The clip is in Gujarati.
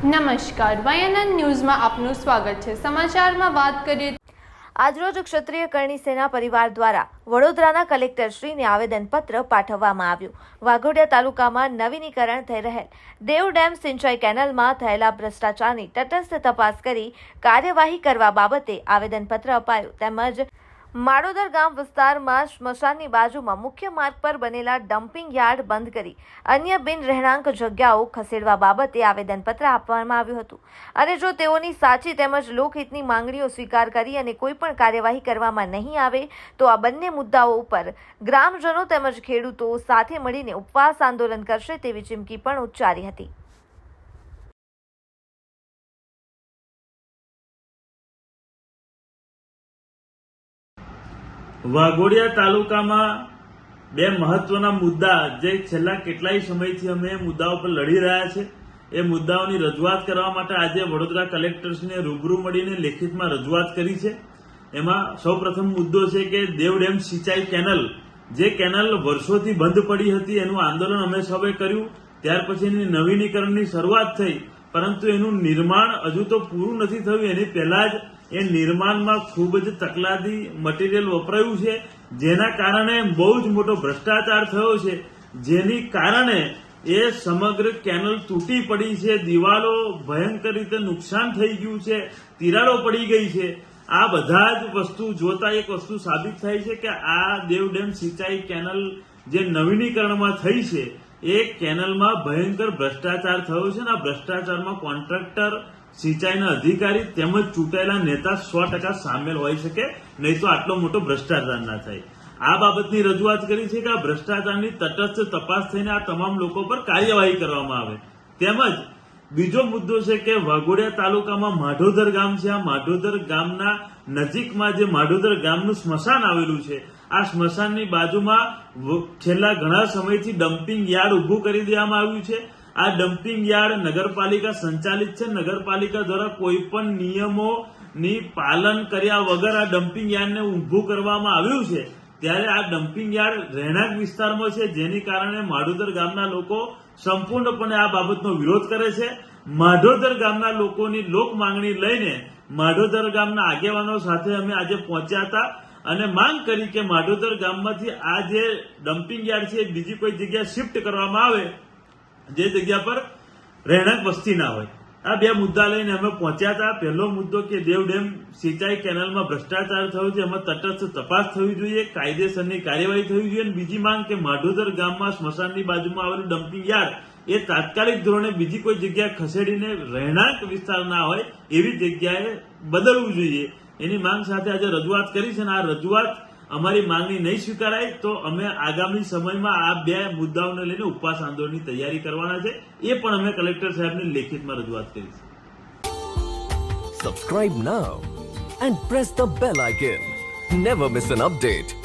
નમસ્કાર, વાયનન ન્યૂઝમાં આપનું સ્વાગત છે. સમાચારમાં વાત કરીએ આજરોજ ક્ષત્રિય કરણી સેના પરિવાર દ્વારા વડોદરાના કલેક્ટરશ્રીને આવેદનપત્ર પાઠવવામાં આવ્યું. વાઘોડિયા તાલુકામાં નવીનીકરણ થઈ રહેલ. દેવ ડેમ સિંચાઈ કેનલમાં થયેલા ભ્રષ્ટાચારની તટસ્થ તપાસ કરી કાર્યવાહી કરવા બાબતે આવેદનપત્ર અપાયું. તેમજ માડોદર ગામ વિસ્તારમાં સ્મશાનની બાજુમાં મુખ્ય માર્ગ પર બનેલા ડમ્પિંગ યાર્ડ બંધ કરી અન્ય બિન રહેણાંક જગ્યાઓ ખસેડવા બાબતે આવેદનપત્ર આપવામાં આવ્યું હતું. અને જો તેઓની સાચી તેમજ લોકહિતની માંગણીઓ સ્વીકાર કરી અને કોઈપણ કાર્યવાહી કરવામાં નહીં આવે, તો આ બંને મુદ્દાઓ ઉપર ગ્રામજનો તેમજ ખેડૂતો સાથે મળીને ઉપવાસ આંદોલન કરશે તેવી ચીમકી પણ ઉચ્ચારી હતી. વાઘોડિયા તાલુકામાં બે મહત્વના મુદ્દા જે છેલ્લા કેટલાય સમયથી અમે મુદ્દાઓ પર લડી રહ્યા છે. એ મુદ્દાઓની રજૂઆત કરવા માટે આજે વડોદરા કલેક્ટર્સને રૂબરૂ મળીને લેખિતમાં રજૂઆત કરી છે. એમાં સૌપ્રથમ મુદ્દો છે કે દેવ ડેમ સિંચાઈ કેનલ, જે કેનલ વર્ષોથી બંધ પડી હતી, એનું આંદોલન અમે સૌએ કર્યું. ત્યાર પછી એની નવીનીકરણની શરૂઆત થઈ પરંતુ એનું નિર્માણ હજુ તો પૂરું નથી થયું. એની પહેલા જ એ નિર્માણમાં ખૂબ જ તકલાદી મટીરિયલ વપરાયું છે, જેના કારણે બહુ જ મોટો ભ્રષ્ટાચાર થયો છે. જેની કારણે એ સમગ્ર કેનલ તૂટી પડી છે, દિવાલો ભયંકર રીતે નુકસાન થઈ ગયું છે, તિરાડો પડી ગઈ છે. આ બધા જ વસ્તુ જોતા એક વસ્તુ સાબિત થાય છે કે આ દેવ ડેમ સિંચાઈ કેનલ જે નવીનીકરણમાં થઈ છે એ કેનલમાં ભયંકર ભ્રષ્ટાચાર થયો છે અને આ ભ્રષ્ટાચારમાં કોન્ટ્રાક્ટર, સિંચાઈના અધિકારી તેમજ ચૂંટાયેલા નેતા સો ટકા સામેલ હોઈ શકે, નહીં તો આટલો મોટો ભ્રષ્ટાચાર ના થાય. આ બાબતની રજૂઆત કરી છે કે આ ભ્રષ્ટાચારની તટસ્થ તપાસ થઈને આ તમામ લોકો પર કાર્યવાહી કરવામાં આવે. તેમજ બીજો મુદ્દો છે કે વાઘોડિયા તાલુકામાં માઢોદર ગામ છે. આ માઢોદર ગામના નજીકમાં જે માઢોદર ગામનું સ્મશાન આવેલું છે આ સ્મશાનની બાજુમાં છેલ્લા ઘણા સમયથી ડમ્પિંગ યાર્ડ ઊભું કરી દેવામાં આવ્યું છે. આ ડમ્પિંગ યાર્ડ નગરપાલિકા સંચાલિત છે. નગરપાલિકા દ્વારા કોઈ પણ નિયમોની પાલન કર્યા વગર આ ડમ્પિંગ યાર્ડને ઊભું કરવામાં આવ્યું છે. ત્યારે આ ડમ્પિંગ યાર્ડ રહેણાંક વિસ્તારમાં છે, જેની કારણે માઢોદર ગામના લોકો સંપૂર્ણપણે આ બાબતનો વિરોધ કરે છે. માઢોદર ગામના લોકોની લોક માંગણી લઈને માઢોદર ગામના આગેવાનો સાથે અમે આજે પહોંચ્યા હતા. અને માંગ કરી કે માઢોદર ગામમાંથી આ જે ડમ્પિંગ યાર્ડ છે એ બીજી કોઈ જગ્યાએ શિફ્ટ કરવામાં આવે, જે જગ્યા પર રહેણાંક વસ્તી ના હોય. આ બે મુદ્દા લઈને અમે પહોંચ્યા હતા. પહેલો મુદ્દો કે દેવ ડેમ સિંચાઈ કેનાલમાં ભ્રષ્ટાચાર થયો છે, એમાં તટસ્થ તપાસ થવી જોઈએ, કાયદેસરની કાર્યવાહી થવી જોઈએ અને બીજી માંગ કે માઢોદર ગામમાં સ્મશાનની બાજુમાં આવેલું ડમ્પિંગ યાર્ડ એ તાત્કાલિક ધોરણે બીજી કોઈ જગ્યાએ ખસેડીને રહેણાંક વિસ્તાર ના હોય, એવી જગ્યાએ બદલવું જોઈએ. એની માંગ સાથે આજે રજૂઆત કરી છે અને આ રજૂઆત અમારી માંગણી નહીં સ્વીકારાય તો અમે આગામી સમયમાં આ બે મુદ્દાઓને લઈને ઉપવાસ આંદોલનની તૈયારી કરવાના છે. એ પણ અમે કલેક્ટર સાહેબને લેખિતમાં રજૂઆત કરી છે. Subscribe now and press the bell icon never miss an update.